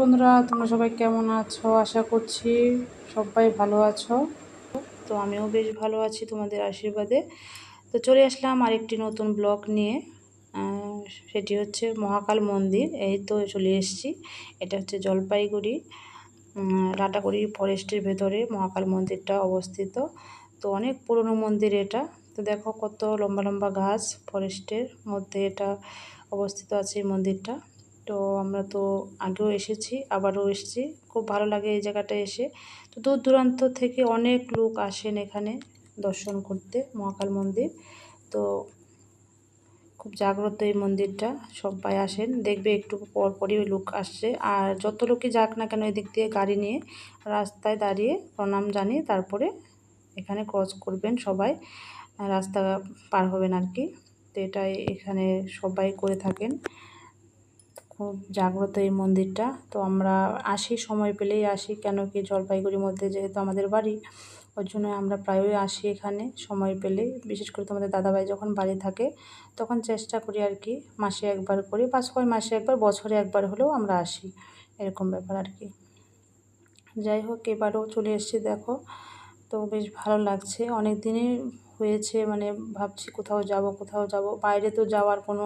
বন্ধুরা তোমরা সবাই কেমন আছো? আশা করছি সবাই ভালো আছো। তো আমিও বেশ ভালো আছি তোমাদের আশীর্বাদে। তো চলে আসলাম আরেকটি নতুন ব্লগ নিয়ে। সেটি হচ্ছে মহাকাল মন্দির। এই তো চলে এসেছি। এটা হচ্ছে জলপাইগুড়ি উম, লাটাগুড়ি ফরেস্টের ভেতরে মহাকাল মন্দিরটা অবস্থিত। তো অনেক পুরনো মন্দির এটা। তো দেখো কত লম্বা লম্বা ঘাস ফরেস্টের মধ্যে এটা অবস্থিত আছে এই মন্দিরটা। তো আমরা তো আগেও এসেছি, আবারও এসেছি। খুব ভালো লাগে এই জায়গাটা এসে। তো দূর দূরান্ত থেকে অনেক লোক আসেন এখানে দর্শন করতে, মহাকাল মন্দির। তো খুব জাগ্রত এই মন্দিরটা, সবাই আসেন, দেখবে একটু পর পরই লোক আসছে। আর যত লোকই যাক না কেন এদিক দিয়ে গাড়ি নিয়ে রাস্তায় দাঁড়িয়ে প্রণাম জানিয়ে তারপরে এখানে ক্রস করবেন সবাই। রাস্তা পার হবেন আর কি। তো এটাই এখানে সবাই করে থাকেন। খুব জাগ্রত এই মন্দিরটা। তো আমরা আসি, সময় পেলেই আসি, কেন কি জলপাইগুড়ির মধ্যে যেহেতু আমাদের বাড়ি, ওর জন্য আমরা প্রায়ই আসি এখানে, সময় পেলে বিশেষ করে তোমাদের দাদাভাই যখন বাড়ি থাকে, তখন চেষ্টা করি আর কি, মাসে একবার করে, বা ছয় মাসে একবার, বছরে একবার হলেও আমরা আসি, এরকম ব্যাপার আর কি। যাই হোক, এবারও চলে এসেছি, দেখো। তো বেশ ভালো লাগছে, অনেক দিনই হয়েছে মানে ভাবছি কোথাও যাব কোথাও যাব, বাইরে তো যাওয়ার কোনো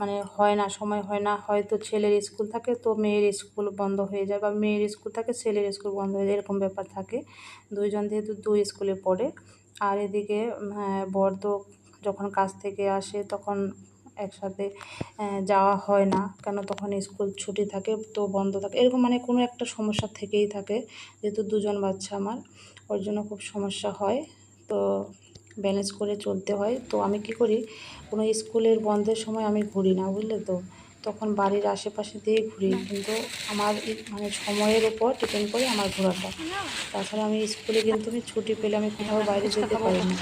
মানে হয় না সময় হয় না। হয়তো ছেলের স্কুল থাকে তো মেয়ের স্কুল বন্ধ হয়ে যায় বা মেয়ের স্কুল থাকে ছেলের স্কুল বন্ধ হয়ে যায় এরকম ব্যাপার থাকে। দুইজন যেহেতু দুই স্কুলে পড়ে আর এদিকে হ্যাঁ, বর তো যখন কাজ থেকে আসে তখন একসাথে যাওয়া হয় না। কেন? তখন স্কুল ছুটি থাকে তো বন্ধ থাকে। এরকম মানে কোনো একটা সমস্যা থেকেই থাকে। যেহেতু দুজন বাচ্চা আমার ওর জন্য খুব সমস্যা হয়। তো ব্যালেন্স করে চলতে হয়। তো আমি কি করি, কোনো স্কুলের বন্ধের সময় আমি ঘুরি না, বুঝলে তো? তখন বাড়ির আশেপাশে দিয়ে ঘুরি। কিন্তু আমার মানে সময়ের উপর ডিপেন্ড করে আমার ঘোরাটা। তাছাড়া আমি স্কুলে কিন্তু আমি ছুটি পেলে আমি কোথাও বাইরে যেতে পারি না।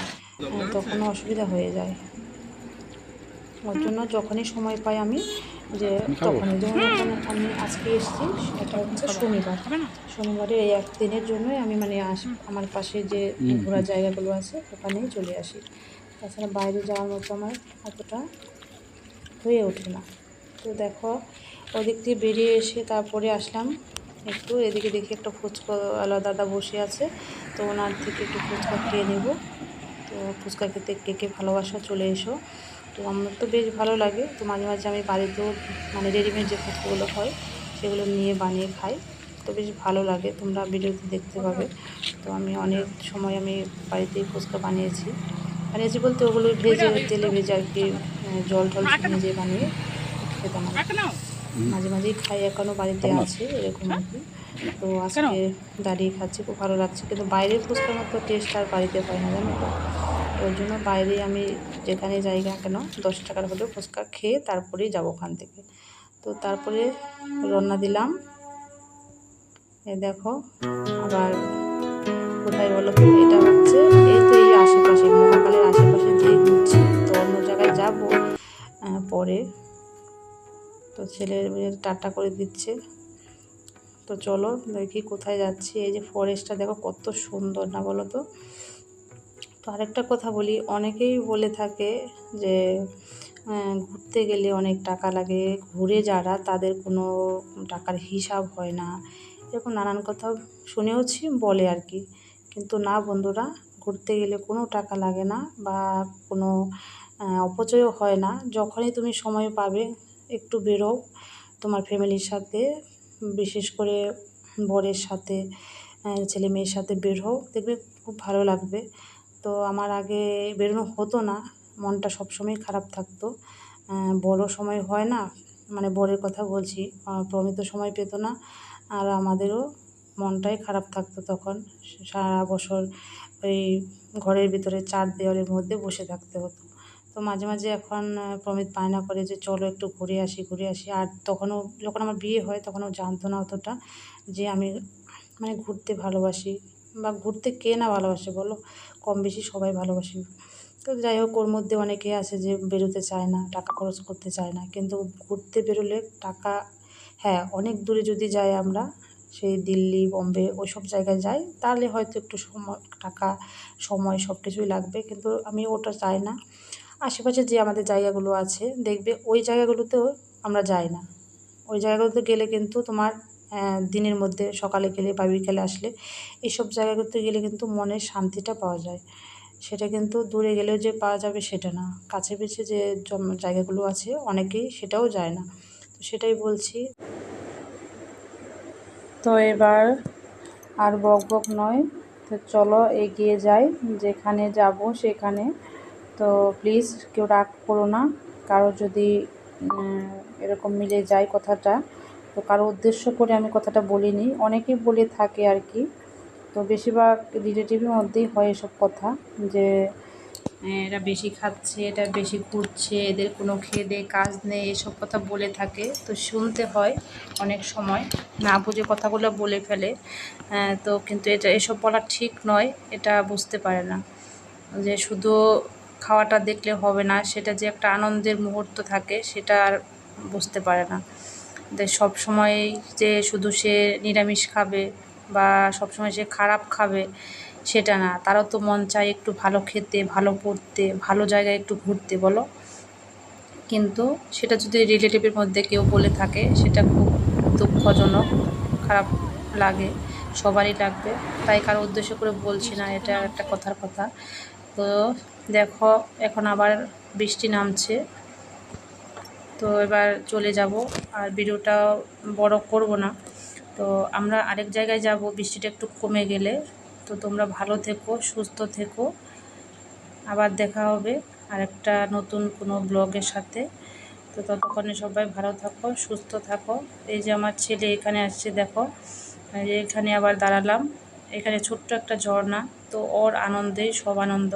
তখন অসুবিধা হয়ে যায়। ওর জন্য যখনই সময় পাই আমি যে তখনই যেমন আমি আজকে এসেছি এটা হচ্ছে শনিবার। শনিবারে এই এক দিনের জন্যই আমি মানে আস আমার পাশে যে ঘোরার জায়গাগুলো আছে ওখানেই চলে আসি। তাছাড়া বাইরে যাওয়ার মতো আমার অতটা হয়ে ওঠে না। তো দেখো ওদিক দিয়ে বেরিয়ে এসে তারপরে আসলাম একটু। এদিকে দেখি একটা ফুচকাওয়ালা দাদা বসে আছে তো ওনার থেকে একটু ফুচকা খেয়ে নেব। তো ফুচকা খেতে কে কে ভালোবাসা চলে এসো। তো আমার তো বেশ ভালো লাগে। তো মাঝে মাঝে আমি বাড়িতেও মানে রেডিমেড যে ফুচকাগুলো হয় সেগুলো নিয়ে বানিয়ে খাই। তো বেশ ভালো লাগে তোমরা ভিডিওতে দেখতে পাবে। তো আমি অনেক সময় আমি বাড়িতেই ফুচকা বানিয়েছি। বানিয়েছি বলতে ওগুলো ভেজে তেলে ভেজে আর কি জল টল ভেজে বানিয়ে খেতাম আর মাঝে মাঝেই খাই এখনও বাড়িতে আছে এরকম আর কি। তো আজকে দাঁড়িয়ে খাচ্ছি খুব ভালো লাগছে। কিন্তু বাইরের ফুচকার মতো টেস্ট আর বাড়িতে পাই না জানো তো। ওর জন্য বাইরে আমি যেখানে যাই না কেন, দশ টাকার হলেও ফুচকা খেয়ে তারপরেই যাব ওখান থেকে। তো তারপরে রান্না দিলাম। এ দেখো, আবার কোথায় বলো তো, এটা হচ্ছে এই তো এই আশেপাশে, মহাকালের আশেপাশে দিয়ে ঘুরছি, তো অন্য জায়গায় যাব পরে। তো ছেলে টাটা করে দিচ্ছে। তো চলো দেখি কোথায় যাচ্ছি। এই যে ফরেস্টটা দেখো কত সুন্দর না বলো তো? তো আরেকটা কথা বলি, অনেকেই বলে থাকে যে ঘুরতে গেলে অনেক টাকা লাগে। ঘুরে যারা, তাদের কোনো টাকার হিসাব হয় না। এরকম নানান কথা শুনেওছি বলে আর কি। কিন্তু না বন্ধুরা, ঘুরতে গেলে কোনো টাকা লাগে না বা কোনো অপচয়ও হয় না। যখনই তুমি সময় পাবে, একটু বেরো তোমার ফ্যামিলির সাথে, বিশেষ করে বরের সাথে ছেলে মেয়ের সাথে বের হও। দেখবে খুব ভালো লাগবে। তো আমার আগে বেরোনো হতো না। মনটা সবসময় খারাপ থাকতো। বড় সময় হয় না মানে বরের কথা বলছি প্রমিত সময় পেত না। আর আমাদেরও মনটাই খারাপ থাকতো তখন। সারা বছর ওই ঘরের ভিতরে চার দেওয়ালের মধ্যে বসে থাকতে হতো। তো মাঝে মাঝে এখন প্রমিত বায়না করে যে চলো একটু ঘুরে আসি ঘুরে আসি। আর তখনও যখন আমার বিয়ে হয়, তখনও জানতো না অতটা যে আমি মানে ঘুরতে ভালোবাসি। বা ঘুরতে কে না ভালোবাসে বলো? কম বেশি সবাই ভালোবাসে। তো যাই হোক, ওর মধ্যে অনেকে আছে যে বেরোতে চায় না, টাকা খরচ করতে চায় না। কিন্তু ঘুরতে বেরোলে টাকা হ্যাঁ অনেক দূরে যদি যাই আমরা, সেই দিল্লি, বম্বে, ওইসব জায়গায় যাই, তাহলে হয়তো একটু সময়, টাকা, সময় সব কিছুই লাগবে। কিন্তু আমি ওটা চাই না। আশেপাশে যে আমাদের জায়গাগুলো আছে, দেখবে ওই জায়গাগুলোতেও আমরা যাই না। ওই জায়গাগুলোতে গেলে কিন্তু তোমার দিনের মধ্যে সকালে গেলে বা বিকেলে আসলে এইসব জায়গাতে গেলে কিন্তু মনের শান্তিটা পাওয়া যায়। সেটা কিন্তু দূরে গেলেও যে পাওয়া যাবে সেটা না। কাছে পিছে যে জায়গাগুলো আছে অনেকেই সেটাও যায় না। তো সেটাই বলছি। তো এবার আর বক বক নয়। তো চলো এগিয়ে যাই। যেখানে যাব সেখানে। তো প্লিজ কেউ রাগ করো না। কারও যদি এরকম মিলে যায় কথাটা তো কারও উদ্দেশ্য করে আমি কথাটা বলিনি। অনেকেই বলে থাকে আর কি। তো বেশিরভাগ রিলেটিভের মধ্যেই হয় এসব কথা যে এরা বেশি খাচ্ছে, এটা বেশি ঘুরছে এদের কোনো খেয়ে কাজ নেই, এসব কথা বলে থাকে। তো শুনতে হয় অনেক সময়। না বুঝে কথাগুলো বলে ফেলে। তো কিন্তু এটা এসব বলা ঠিক নয়, এটা বুঝতে পারে না। যে শুধু খাওয়াটা দেখলে হবে না, সেটা যে একটা আনন্দের মুহূর্ত থাকে, সেটা আর বুঝতে পারে না। সব সময় যে শুধু সে নিরামিষ খাবে বা সবসময় সে খারাপ খাবে, সেটা না। তারও তো মন চায় একটু ভালো খেতে, ভালো পড়তে, ভালো জায়গায় একটু ঘুরতে, বলো? কিন্তু সেটা যদি রিলেটিভের মধ্যে কেউ বলে থাকে, সেটা খুব দুঃখজনক, খারাপ লাগে, সবারই লাগবে। তাই কারও উদ্দেশ্য করে বলছি না, এটা একটা কথার কথা। তো দেখো, এখন আবার বৃষ্টি নামছে। তো এবার চলে যাব আর ভিডিওটা বড় করব না। তো আমরা আরেক জায়গায় যাব, বৃষ্টিটা একটু কমে গেলে। তো তোমরা ভালো থেকো, সুস্থ থেকো। আবার দেখা হবে আরেকটা নতুন কোনো ব্লগের সাথে। তো ততক্ষণে সবাই ভালো থাকো, সুস্থ থাকো। এই যে আমার ছেলে এখানে আসছে, দেখো। এখানে আবার দাঁড়ালাম। এখানে ছোট্ট একটা ঝর্ণা, তো ওর আনন্দেই সব আনন্দ।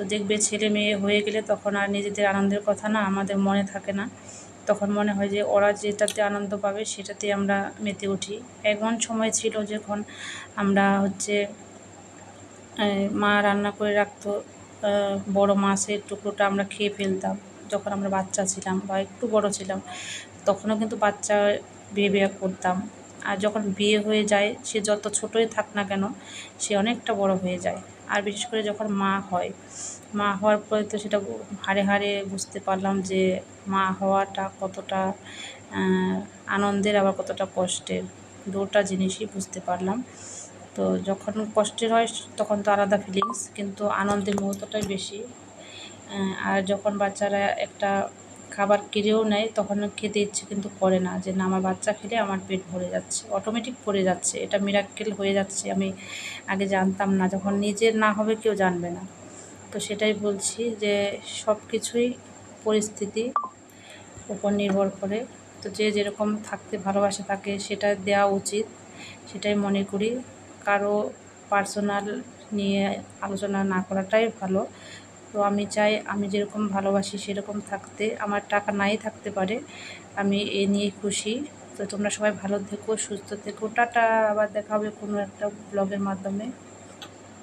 তো দেখবে ছেলে মেয়ে হয়ে গেলে তখন আর নিজেদের আনন্দের কথা না আমাদের মনে থাকে না। তখন মনে হয় যে ওরা যেটাতে আনন্দ পাবে সেটাতে আমরা মেতে উঠি। এমন সময় ছিল যখন আমরা হচ্ছে মা রান্না করে রাখতো বড় মাছের টুকরোটা আমরা খেয়ে ফেলতাম। যখন আমরা বাচ্চা ছিলাম বা একটু বড় ছিলাম, তখনও কিন্তু বাচ্চা বিয়ে করতাম। আর যখন বিয়ে হয়ে যায়, সে যত ছোটোই থাক না কেন, সে অনেকটা বড় হয়ে যায়। আর বিশেষ করে যখন মা হয়, মা হওয়ার পরে তো সেটা হাড়ে হাড়ে বুঝতে পারলাম যে মা হওয়াটা কতটা আনন্দের, আবার কতটা কষ্টের। দুটা জিনিসই বুঝতে পারলাম। তো যখন কষ্টের হয়, তখন তো আলাদা ফিলিংস কিন্তু আনন্দের মুহূর্তটাই বেশি। আর যখন বাচ্চারা একটা খাবার কেড়েও নেয়, তখন খেতে ইচ্ছে কিন্তু করে না যে না, আমার বাচ্চা খেলে আমার পেট ভরে যাচ্ছে অটোমেটিক ভরে যাচ্ছে। এটা মিরাক্কেল হয়ে যাচ্ছে, আমি আগে জানতাম না, যখন নিজের না হবে কেউ জানবে না। তো সেটাই বলছি যে সব কিছুই পরিস্থিতি উপর নির্ভর করে। তো যে যেরকম থাকতে ভালোবাসে তাকে সেটা দেওয়া উচিত, সেটাই মনে করি। কারও পার্সোনাল নিয়ে আলোচনা না করাটাই ভালো। তো আমি চাই আমি যেরকম ভালোবাসি সেরকম থাকতে, আমার টাকা নাই থাকতে পারে, আমি এ নিয়ে খুশি। তো তোমরা সবাই ভালো থেকো, সুস্থ থেকো। টাটা, আবার দেখা হবে কোনো একটা ব্লগের মাধ্যমে।